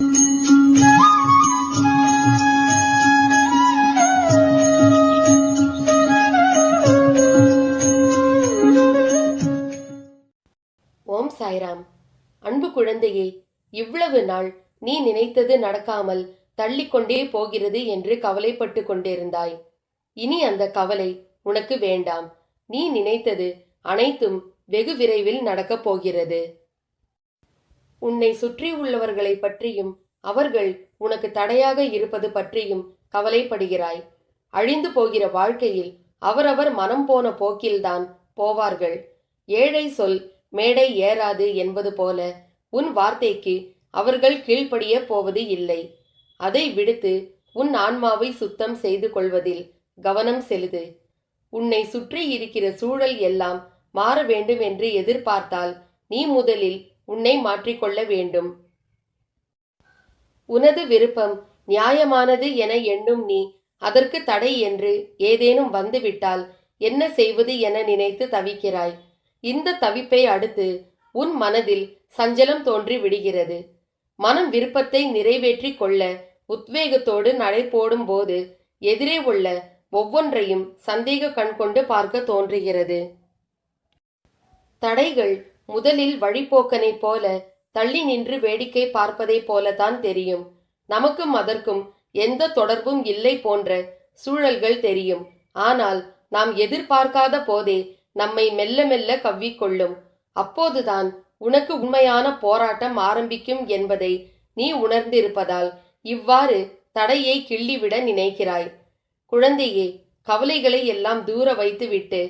ஓம் சாய்ராம். அன்பு குழந்தையே இவ்வளவு நாள் நீ நினைத்தது நடக்காமல் தள்ளிக்கொண்டே போகிறது என்று கவலைப்பட்டு கொண்டிருந்தாய். இனி அந்த கவலை உனக்கு வேண்டாம். நீ நினைத்தது அனைத்தும் வெகு விரைவில் நடக்கப் போகிறது. உன்னை சுற்றி உள்ளவர்களை பற்றியும் அவர்கள் உனக்கு தடையாக இருப்பது பற்றியும் கவலைப்படுகிறாய். அழிந்து போகிற வாழ்க்கையில் அவரவர் மனம் போன போக்கில்தான் போவார்கள். ஏழை சொல் மேடை ஏறாது என்பது போல உன் வார்த்தைக்கு அவர்கள் கீழ்ப்படிய போவது இல்லை. அதை விடுத்து உன் ஆன்மாவை சுத்தம் செய்து கொள்வதில் கவனம் செலுது உன்னை சுற்றி இருக்கிற சூழல் எல்லாம் மாற வேண்டும் என்று எதிர்பார்த்தால் நீ முதலில் உன்னை மாற்றிக்கொள்ள வேண்டும். உனது விருப்பம் நியாயமானது என எண்ணும் நீ அதற்கு தடை என்று ஏதேனும் வந்துவிட்டால் என்ன செய்வது என நினைத்து தவிக்கிறாய். இந்த தவிப்பை அடுத்து உன் மனதில் சஞ்சலம் தோன்றி விடுகிறது. மனம் விருப்பத்தை நிறைவேற்றி கொள்ள உத்வேகத்தோடு நடை போடும் போது எதிரே உள்ள ஒவ்வொன்றையும் சந்தேக கண் கொண்டு பார்க்க தோன்றுகிறது. தடைகள் முதலில் வழிபோக்கனைப் போல தள்ளி நின்று வேடிக்கை பார்ப்பதைப் போலத்தான் தெரியும். நமக்கும் அதற்கும் எந்த தொடர்பும் இல்லை போன்ற சூழல்கள் தெரியும். ஆனால் நாம் எதிர்பார்க்காத போதே நம்மை மெல்ல மெல்ல கவ்விக்கொள்ளும் அப்போதுதான் உனக்கு உண்மையான போராட்டம் ஆரம்பிக்கும் என்பதை நீ உணர்ந்திருப்பதால் இவ்வாறு தடையை கிள்ளிவிட நினைக்கிறாய். குழந்தையே கவலைகளை எல்லாம் தூர வைத்துவிட்டு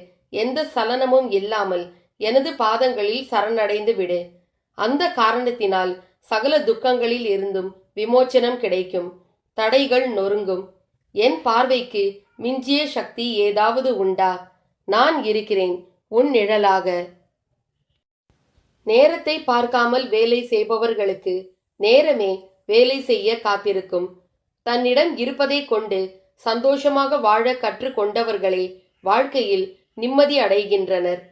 எந்த சலனமும் இல்லாமல் எனது பாதங்களில் சரணடைந்து விடு. அந்த காரணத்தினால் சகல துக்கங்களில் இருந்தும் விமோச்சனம் கிடைக்கும். தடைகள் நொறுங்கும். என் பார்வைக்கு மிஞ்சிய சக்தி ஏதாவது உண்டா? நான் இருக்கிறேன். உன் நிழலாக. நேரத்தை பார்க்காமல் வேலை செய்பவர்களுக்கு நேரமே வேலை செய்ய காத்திருக்கும். தன்னிடம் இருப்பதை கொண்டு சந்தோஷமாக வாழ கற்றுக்கொண்டவர்களே வாழ்க்கையில் நிம்மதி அடைகின்றனர்.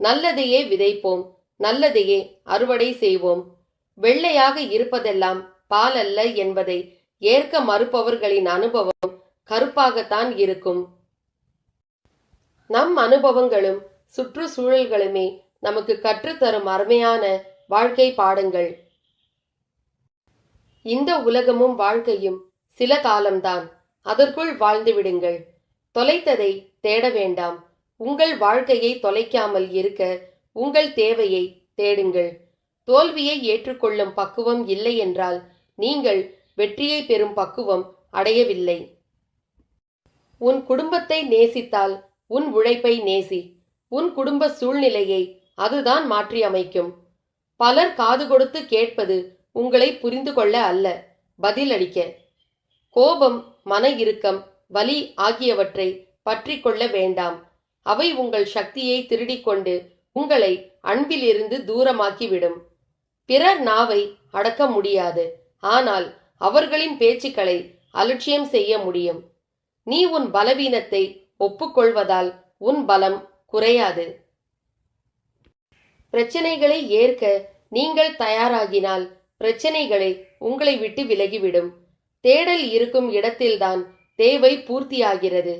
நல்லதையே விதைப்போம் நல்லதையே அறுவடை செய்வோம். வெள்ளையாக இருப்பதெல்லாம் பால் அல்ல என்பதை ஏற்க மறுப்பவர்களின் அனுபவம் கருப்பாகத்தான் இருக்கும். நம் அனுபவங்களும் சுற்றுச்சூழல்களுமே நமக்கு கற்றுத்தரும் அருமையான வாழ்க்கை பாடங்கள். இந்த உலகமும் வாழ்க்கையும் சில காலம்தான். அதற்குள் வாழ்ந்து விடுங்கள். தொலைத்ததை தேட வேண்டாம். உங்கள் வாழ்க்கையை தொலைக்காமல் இருக்க உங்கள் தேவையை தேடுங்கள். தோல்வியை ஏற்றுக்கொள்ளும் பக்குவம் இல்லை என்றால் நீங்கள் வெற்றியை பெறும் பக்குவம் அடையவில்லை. உன் குடும்பத்தை நேசித்தால் உன் உழைப்பை நேசி. உன் குடும்ப சூழ்நிலையை அதுதான் மாற்றி அமைக்கும் பலர் காது கொடுத்து கேட்பது உங்களை புரிந்து கொள்ள அல்ல பதிலளிக்க. கோபம் மன இறுக்கம் வலி ஆகியவற்றை பற்றி கொள்ள வேண்டாம். அவை உங்கள் சக்தியை திருடிக்கொண்டு உங்களை அன்பிலிருந்து தூரமாக்கிவிடும். பிறர் நாவை அடக்க முடியாது. ஆனால் அவர்களின் பேச்சுக்களை அலட்சியம் செய்ய முடியும். நீ உன் பலவீனத்தை ஒப்புக்கொள்வதால் உன் பலம் குறையாது. பிரச்சனைகளை ஏற்க நீங்கள் தயாராகினால் பிரச்சனைகளை உங்களை விட்டு விலகிவிடும். தேடல் இருக்கும் இடத்தில்தான் தேவை பூர்த்தியாகிறது.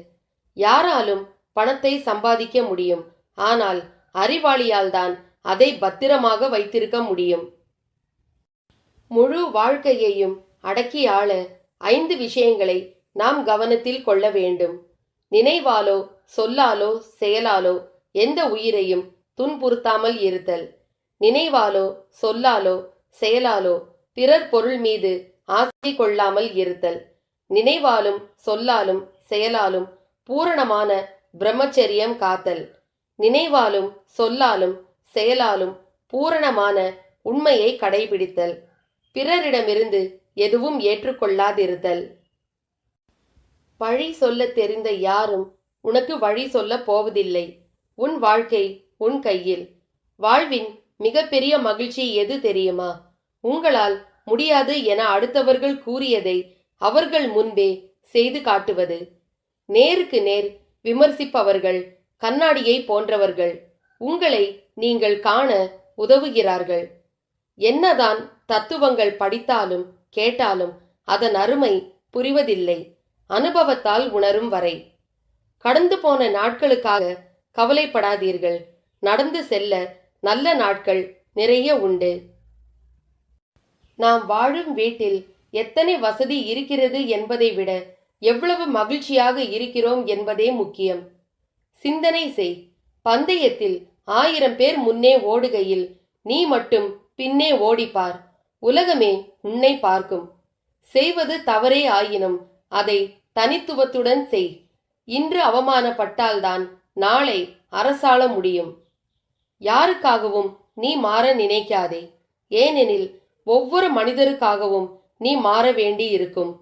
யாராலும் பணத்தை சம்பாதிக்க முடியும். ஆனால் அறிவாளியால் தான் அதை பத்திரமாக வைத்திருக்க முடியும். முழு வாழ்க்கையையும் அடக்கி ஆள ஐந்து விஷயங்களை நாம் கவனத்தில் கொள்ள வேண்டும். நினைவாலோ சொல்லாலோ செயலாலோ எந்த உயிரையும் துன்புறுத்தாமல் இருத்தல். நினைவாலோ சொல்லாலோ செயலாலோ பிறர் பொருள் மீது ஆசை கொள்ளாமல் இருத்தல். நினைவாலும் சொல்லாலும் செயலாலும் பூரணமான பிரம்மச்சரியம் காத்தல். நினைவாலும் சொல்லாலும் செயலாலும் பூரணமான உண்மையை கடைபிடித்தல். பிறரிடமிருந்து எதுவும் ஏற்றுக்கொள்ளாதிருத்தல். வழி சொல்ல தெரிந்த யாரும் உனக்கு வழி சொல்ல போவதில்லை. உன் வாழ்க்கை உன் கையில். வாழ்வின் மிகப்பெரிய மகிழ்ச்சி எது தெரியுமா? உங்களால் முடியாது என அடுத்தவர்கள் கூறியதை அவர்கள் முன்பே செய்து காட்டுவது. நேருக்கு நேர் விமர்சிப்பவர்கள் கண்ணாடியை போன்றவர்கள் உங்களை நீங்கள் காண உதவுகிறார்கள். என்னதான் தத்துவங்கள் படித்தாலும் கேட்டாலும் அதன் அருமை புரிவதில்லை. அனுபவத்தால் உணரும் வரை. கடந்து போன நாட்களுக்காக கவலைப்படாதீர்கள். நடந்து செல்ல நல்ல நாட்கள் நிறைய உண்டு. நாம் வாழும் வீட்டில் எத்தனை வசதி இருக்கிறது என்பதை விட எவ்வளவு மகிழ்ச்சியாக இருக்கிறோம் என்பதே முக்கியம். சிந்தனை செய். பந்தயத்தில் ஆயிரம் பேர் முன்னே ஓடுகையில் நீ மட்டும் பின்னே ஓடிப்பார். உலகமே உன்னை பார்க்கும். செய்வது தவறே ஆயினும் அதை தனித்துவத்துடன் செய். இன்று அவமானப்பட்டால்தான் நாளை அரசாள முடியும். யாருக்காகவும் நீ மாற நினைக்காதே. ஏனெனில் ஒவ்வொரு மனிதருக்காகவும் நீ மாற வேண்டி இருக்கும்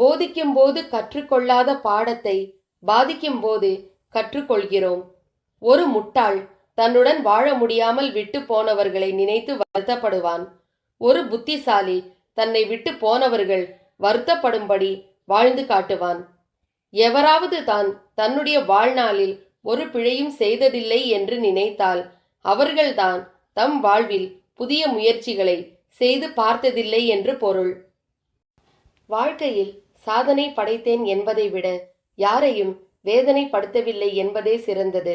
போதிக்கும் போது கற்றுக்கொள்ளாத பாடத்தை பாதிக்கும் போது கற்றுக்கொள்கிறோம். ஒரு முட்டாள் தன்னுடன் வாழ முடியாமல் விட்டு போனவர்களை நினைத்து வருத்தப்படுவான். ஒரு புத்திசாலி தன்னை விட்டு போனவர்கள் வருத்தப்படும்படி வாழ்ந்து காட்டுவான். எவராவது தான் தன்னுடைய வாழ்நாளில் ஒரு பிழையும் செய்ததில்லை என்று நினைத்தால் அவர்கள்தான் தம் வாழ்வில் புதிய முயற்சிகளை செய்து பார்த்ததில்லை என்று பொருள். வாழ்க்கையில் சாதனை படைத்தேன் என்பதை விட யாரையும் வேதனைப்படுத்தவில்லை என்பதே சிறந்தது.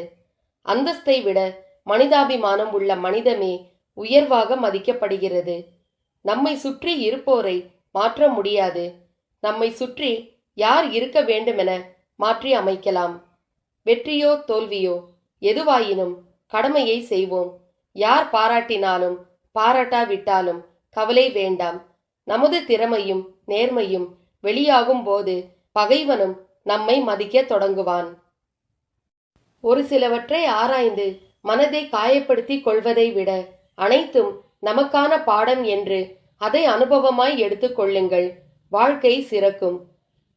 அந்தஸ்தை விட மனிதாபிமானம் உள்ள மனிதமே உயர்வாக மதிக்கப்படுகிறது. நம்மை சுற்றி இருப்போரை மாற்ற முடியாது. நம்மை சுற்றி யார் இருக்க வேண்டுமென மாற்றி அமைக்கலாம். வெற்றியோ தோல்வியோ எதுவாயினும் கடமையை செய்வோம். யார் பாராட்டினாலும் பாராட்டாவிட்டாலும் கவலை வேண்டாம். நமது திறமையும் நேர்மையும் வெளியாகும் போது பகைவனும் நம்மை மதிக்கத் தொடங்குவான். ஒரு சிலவற்றை ஆராய்ந்து மனதை காயப்படுத்திக் கொள்வதை விட அனைத்தும் நமக்கான பாடம் என்று அதை அனுபவமாய் எடுத்துக்கொள்ளுங்கள் வாழ்க்கை சிறக்கும்.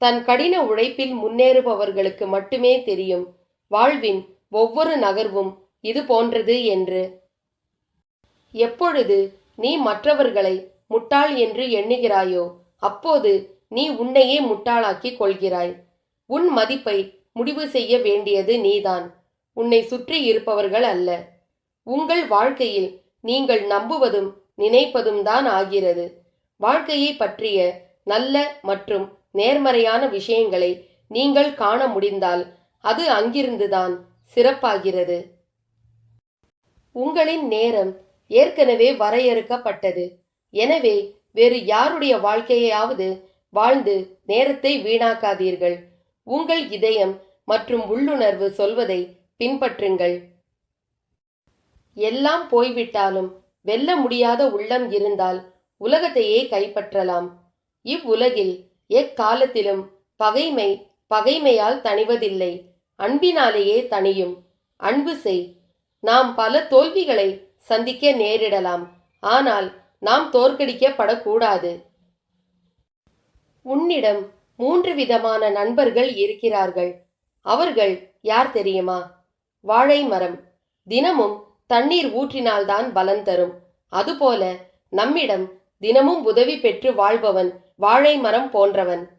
தன் கடின உழைப்பில் முன்னேறுபவர்களுக்கு மட்டுமே தெரியும். வாழ்வின் ஒவ்வொரு நகர்வும் இது போன்றது என்று. எப்பொழுது நீ மற்றவர்களை முட்டாள் என்று எண்ணுகிறாயோ அப்போது நீ உன்னையே முட்டாளாக்கி கொள்கிறாய். உன் மதிப்பை முடிவு செய்ய வேண்டியது நீதான். உன்னை சுற்றி இருப்பவர்கள் அல்ல. உங்கள் வாழ்க்கையில் நீங்கள் நம்புவதும் நினைப்பதும் தான் ஆகிறது. வாழ்க்கையை பற்றிய நல்ல மற்றும் நேர்மறையான விஷயங்களை நீங்கள் காண முடிந்தால் அது அங்கிருந்துதான் சிறப்பாகிறது. உங்களின் நேரம் ஏற்கனவே வரையறுக்கப்பட்டது. எனவே வேறு யாருடைய வாழ்க்கையாவது வாழ்ந்து நேரத்தை வீணாக்காதீர்கள். உங்கள் இதயம் மற்றும் உள்ளுணர்வு சொல்வதை பின்பற்றுங்கள். எல்லாம் போய்விட்டாலும் வெல்ல முடியாத உள்ளம் இருந்தால் உலகத்தையே கைப்பற்றலாம். இவ்வுலகில் எக்காலத்திலும் பகைமை பகைமையால் தணிவதில்லை. அன்பினாலேயே தனியும் அன்பு செய். நாம் பல தோல்விகளை சந்திக்க நேரிடலாம். ஆனால் நாம் தோற்கடிக்கப்படக்கூடாது. உன்னிடம் மூன்று விதமான நண்பர்கள் இருக்கிறார்கள். அவர்கள் யார் தெரியுமா? வாழை மரம். தினமும் தண்ணீர் ஊற்றினால்தான் பலன் தரும். அதுபோல நம்மிடம் தினமும் உதவி பெற்று வாழ்பவன் வாழை மரம் போன்றவன்.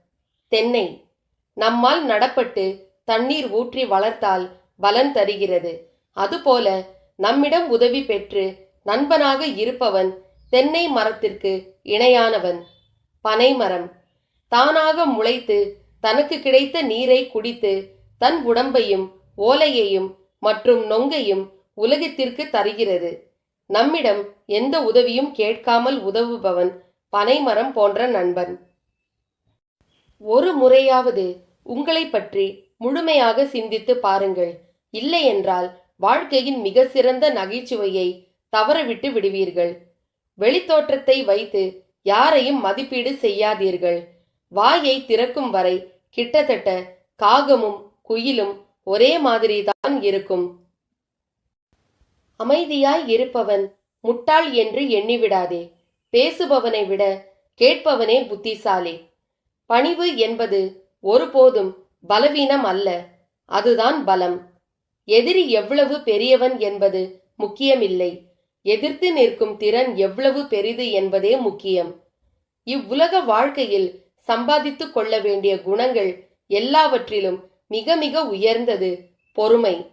தென்னை. நம்மால் நடப்பட்டு தண்ணீர் ஊற்றி வளர்த்தால் பலன் தருகிறது. அதுபோல நம்மிடம் உதவி பெற்று நண்பனாக இருப்பவன் தென்னை மரத்திற்கு இணையானவன். பனைமரம். தானாக முளைத்து தனக்கு கிடைத்த நீரை குடித்து தன் உடம்பையும் ஓலையையும் மற்றும் நொங்கையும் உலகத்திற்கு தருகிறது. நம்மிடம் எந்த உதவியும் கேட்காமல் உதவுபவன் பனைமரம் போன்ற நண்பன். ஒரு முறையாவது உங்களை பற்றி முழுமையாக சிந்தித்து பாருங்கள். இல்லையென்றால் வாழ்க்கையின் மிக சிறந்த நகைச்சுவையை தவறவிட்டு விடுவீர்கள். வெளித்தோற்றத்தை வைத்து யாரையும் மதிப்பீடு செய்யாதீர்கள். வாயை திறக்கும் வரை கிட்டத்தட்ட காகமும் குயிலும் ஒரே மாதிரி தான் இருக்கும். அமைதியாய் இருப்பவன் முட்டாள் என்று எண்ணிவிடாதே. பேசுபவனை விட கேட்பவனே புத்திசாலி. பணிவு என்பது ஒருபோதும் பலவீனம் அல்ல அதுதான் பலம். எதிரி எவ்வளவு பெரியவன் என்பது முக்கியமில்லை. எதிர்த்து நிற்கும் திறன் எவ்வளவு பெரிது என்பதே முக்கியம். இவ்வுலக வாழ்க்கையில் சம்பாதித்து கொள்ள வேண்டிய குணங்கள் எல்லாவற்றிலும் மிக மிக உயர்ந்தது. பொறுமை.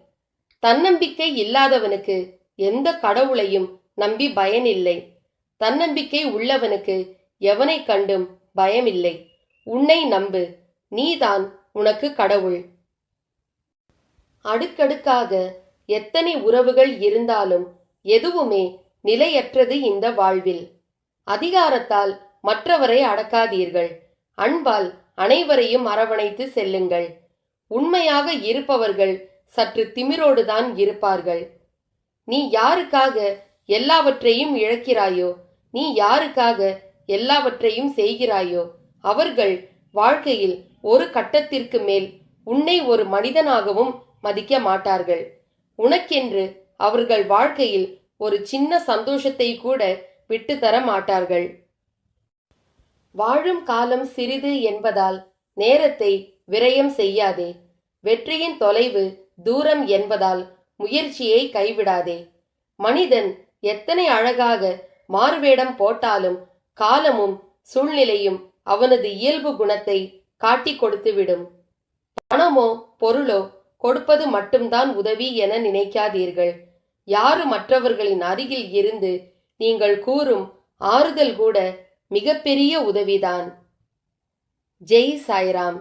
தன்னம்பிக்கை இல்லாதவனுக்கு எந்த கடவுளையும் நம்பி பயனில்லை. தன்னம்பிக்கை உள்ளவனுக்கு எவனை கண்டும் பயமில்லை. உன்னை நம்பு. நீதான் உனக்கு கடவுள். அடுக்கடுக்காக எத்தனை உறவுகள் இருந்தாலும் எதுவுமே நிலையற்றது இந்த வாழ்வில். அதிகாரத்தால் மற்றவரை அடக்காதீர்கள். அன்பால் அனைவரையும் அரவணைத்து செல்லுங்கள். உண்மையாக இருப்பவர்கள் சற்று திமிரோடுதான் இருப்பார்கள். நீ யாருக்காக எல்லாவற்றையும் இழக்கிறாயோ? நீ யாருக்காக எல்லாவற்றையும் செய்கிறாயோ? அவர்கள் வாழ்க்கையில் ஒரு கட்டத்திற்கு மேல் உன்னை ஒரு மனிதனாகவும் மதிக்க மாட்டார்கள். உனக்கென்று அவர்கள் வாழ்க்கையில் ஒரு சின்ன சந்தோஷத்தை கூட விட்டு தர மாட்டார்கள். வாழும் காலம் சிறிது என்பதால் நேரத்தை விரயம் செய்யாதே. வெற்றியின் தொலைவு தூரம் என்பதால் முயற்சியை கைவிடாதே. மனிதன் எத்தனை அழகாக மாறுவேடம் போட்டாலும் காலமும் சூழ்நிலையும் அவனது இயல்பு குணத்தை காட்டிக் கொடுத்துவிடும். பணமோ பொருளோ கொடுப்பது மட்டும்தான் உதவி என நினைக்காதீர்கள். யாரு மற்றவர்களின் அருகில் இருந்து நீங்கள் கூறும் ஆறுதல் கூட மிகப்பெரிய உதவிதான். ஜெய் சாய்ராம்.